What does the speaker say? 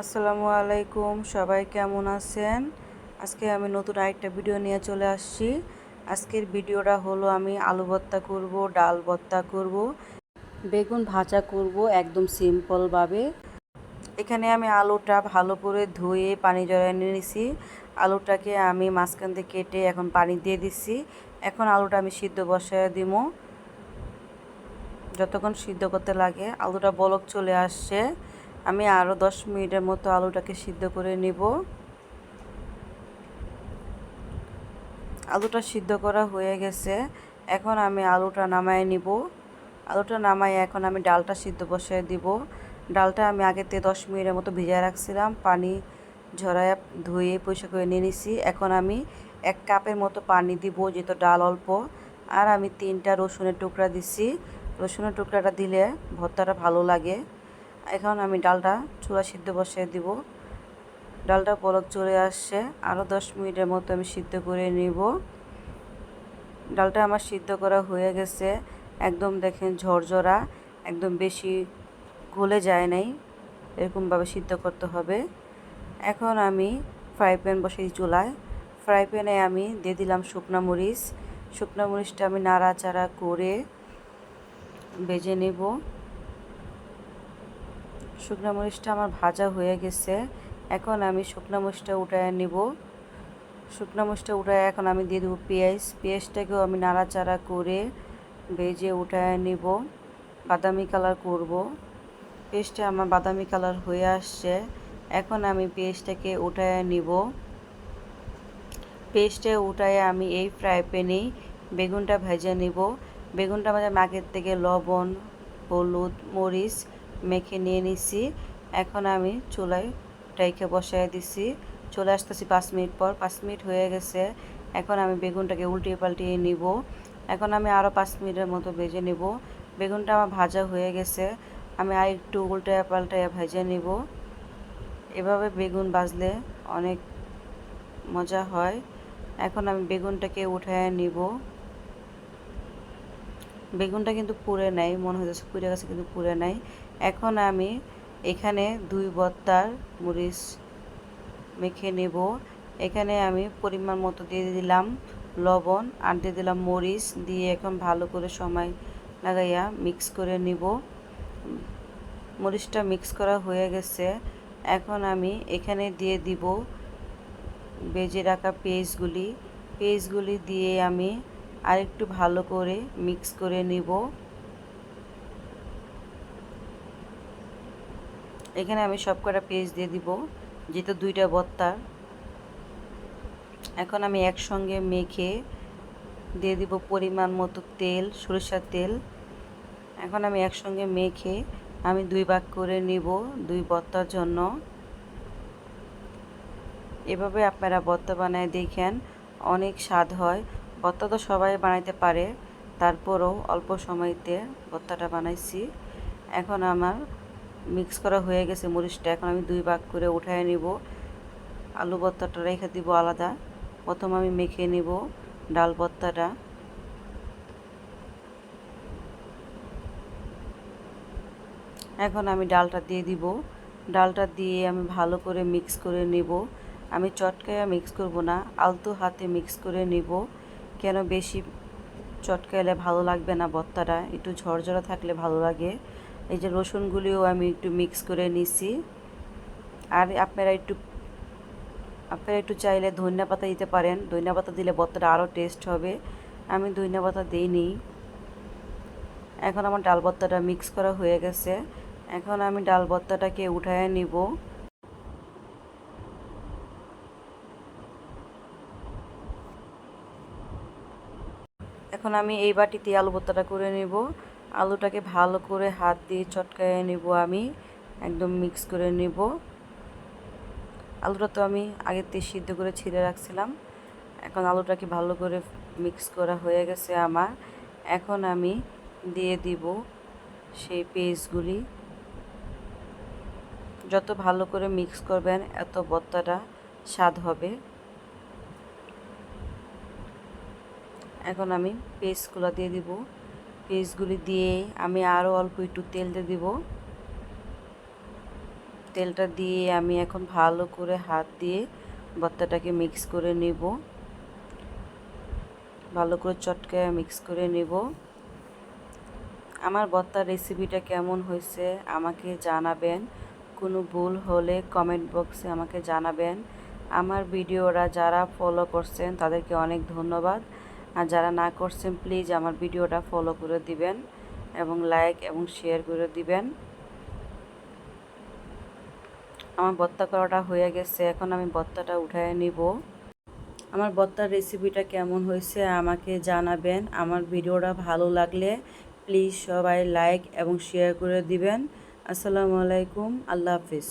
আসসালামু আলাইকুম, সবাই কেমন আছেন? আজকে আমি নতুন আরেকটা ভিডিও নিয়ে চলে আসছি। আজকের ভিডিওটা হলো আমি আলু ভর্তা করব, ডাল ভর্তা করব, বেগুন ভাজা করব একদম সিম্পলভাবে এখানে আমি আলুটা ভালো করে ধুয়ে পানি জড়ায় নিয়ে নিছি। আলুটাকে আমি মাঝখান থেকে কেটে এখন পানি দিয়ে দিচ্ছি এখন আলুটা আমি সিদ্ধ বসায় দিব। যতক্ষণ সিদ্ধ করতে লাগে, আলুটা বলক চলে আসছে। আমি আরও দশ মিনিটের মতো আলুটাকে সিদ্ধ করে নিব। আলুটা সিদ্ধ করা হয়ে গেছে। এখন আমি আলুটা নামায় নিব। আলুটা নামাই এখন আমি ডালটা সিদ্ধ বসিয়ে দিব। ডালটা আমি আগেতে দশ মিনিটের মতো ভিজায় রাখছিলাম। পানি ঝরায় ধুয়ে পয়সা করে নিয়ে নিছি। এখন আমি এক কাপের মতো পানি দিব, যেহেতু ডাল অল্প। আর আমি তিনটা রসুনের টুকরা দিছি। রসুনের টুকরাটা দিলে ভর্তাটা ভালো লাগে। এখন আমি ডালটা চুলা সিদ্ধ বসিয়ে দিব। ডালটা পলক চলে আসছে। আরও দশ মিনিটের মতো আমি সিদ্ধ করে নিব। ডালটা আমার সিদ্ধ করা হয়ে গেছে। একদম দেখেন ঝরঝরা, একদম বেশি গলে যায় নাই। এরকমভাবে সিদ্ধ করতে হবে। এখন আমি ফ্রাই প্যান বসেই চুলায়। ফ্রাই প্যানে আমি দিয়ে দিলাম শুকনা মরিচ। শুকনা মরিচটা আমি নাড়াচাড়া করে বেজে নেব। শুকনো মরিচটা আমার ভাজা হয়ে গেছে। এখন আমি শুকনো মরিচটা উঠায় নিব। শুকনো মরিচটা উঠায় এখন আমি দিয়ে দেবো পেঁয়াজ। পেঁয়াজটাকেও আমি নাড়াচাড়া করে ভেজে উঠায় নিব। বাদামি কালার করব। পেঁয়াজটা আমার বাদামি কালার হয়ে আসছে। এখন আমি পেঁয়াজটাকে উঠায় নিব। পেস্টে উঠায় আমি এই ফ্রাই প্যানেই বেগুনটা ভেজে নিব। বেগুনটা আমাদের মাগের থেকে লবণ, হলুদ, মরিচ মেখে নিয়ে নিছি। এখন আমি চুলায় ডাইকে বসাই দিছি। চলে আসতেছি পাঁচ মিনিট পর। পাঁচ মিনিট হয়ে গেছে। এখন আমি বেগুনটাকে উল্টিয়ে পাল্টিয়ে নিব। এখন আমি আরও পাঁচ মিনিটের মতো ভেজে নিব। বেগুনটা আমার ভাজা হয়ে গেছে। আমি আর একটু উল্টায় পাল্টায় ভেজে নিব। এভাবে বেগুন বাজলে অনেক মজা হয়। এখন আমি বেগুনটাকে উঠায় নিব। বেগুনটা কিন্তু পুড়ে নাই। মনে হচ্ছে পুড়ে গেছে, কিন্তু পুড়ে নাই। এখন আমি এখানে দুই বত্তার মরিচ মেখে নেব। এখানে আমি পরিমাণ মতো দিয়ে দিলাম লবণ, আর দিয়ে দিলাম মরিচ দিয়ে এখন ভালো করে সময় লাগাইয়া মিক্স করে নিব। মরিচটা মিক্স করা হয়ে গেছে। এখন আমি এখানে দিয়ে দিব বেজে রাখা পেস্টগুলি। পেস্টগুলি দিয়ে আমি আরেকটু ভালো করে মিক্স করে নিব। এখানে আমি সব কটা পেস্ট দিয়ে দিব, যেহেতু দুইটা বত্তার এখন আমি একসঙ্গে মেখে দিয়ে দিব পরিমাণ মতো তেল, সরিষার তেল। এখন আমি একসঙ্গে মেখে আমি দুই ভাগ করে নিব দুই বত্তার জন্য। এভাবে আপনারা বত্তা বানায় দেখেন, অনেক স্বাদ হয়। ভর্তা তো সবাই বানাইতে পারে, তারপরও অল্প সময়তে ভর্তাটা বানাইছি। এখন আমার মিক্স করা হয়ে গেছে মরিচটা। এখন আমি দুই ভাগ করে উঠায় নিব। আলু ভর্তাটা রেখে দিব আলাদা। প্রথম আমি মেখে নিব ডাল ভর্তাটা। এখন আমি ডালটা দিয়ে দিব। ডালটা দিয়ে আমি ভালো করে মিক্স করে নিব। আমি চটকায়া মিক্স করব না, আলতো হাতে মিক্স করে নিব। কেন বেশি চটকাইলে ভালো লাগবে না ভর্তাটা? একটু ঝরঝরা থাকলে ভালো লাগে। এই যে রসুনগুলিও আমি একটু মিক্স করে নিছি। আর আপনারা একটু আপনারা একটু চাইলে ধনিয়া পাতা দিতে পারেন। ধনিয়া পাতা দিলে ভর্তাটা আরও টেস্ট হবে। আমি ধনিয়া পাতা দিইনি। এখন আমার ডাল ভর্তাটা মিক্স করা হয়ে গেছে। এখন আমি ডাল ভর্তাটাকে উঠায় নিব। এখন আমি এই বাটিতে আলু ভর্তাটা করে নেব। আলুটাকে ভালো করে হাত দিয়ে চটকায় নেব আমি, একদম মিক্স করে নেব। আলুটা তো আমি আগের থেকে সিদ্ধ করে ছিঁড়ে রাখছিলাম, এখন আলুটাকে ভালো করে মিক্স করা হয়ে গেছে আমার। এখন আমি দিয়ে দিব সেই পেস্টগুলি। যত ভালো করে মিক্স করবেন, এত ভর্তাটা স্বাদ হবে। এখন আমি পেস্টগুলো দিয়ে দিব। পেস্টগুলি দিয়ে আমি আরও অল্প একটু তেল দিয়ে দিব। তেলটা দিয়ে আমি এখন ভালো করে হাত দিয়ে ভর্তাটাকে মিক্স করে নেব। ভালো করে চটকায় মিক্স করে নেব। আমার ভর্তার রেসিপিটা কেমন হয়েছে আমাকে জানাবেন। কোনো ভুল হলে কমেন্ট বক্সে আমাকে জানাবেন। আমার ভিডিওরা যারা ফলো করছেন তাদেরকে অনেক ধন্যবাদ। আর যারা না করছেন প্লিজ আমার ভিডিওটা ফলো করে দিবেন এবং লাইক এবং শেয়ার করে দিবেন। আমার বত্তা করাটা হয়ে গেছে, এখন আমি বত্তাটা উঠায় নিব। আমার বত্তার রেসিপিটা কেমন হয়েছে আমাকে জানাবেন। আমার ভিডিওটা ভালো লাগলে প্লিজ সবাই লাইক এবং শেয়ার করে দিবেন। আসসালামু আলাইকুম, আল্লাহ হাফিজ।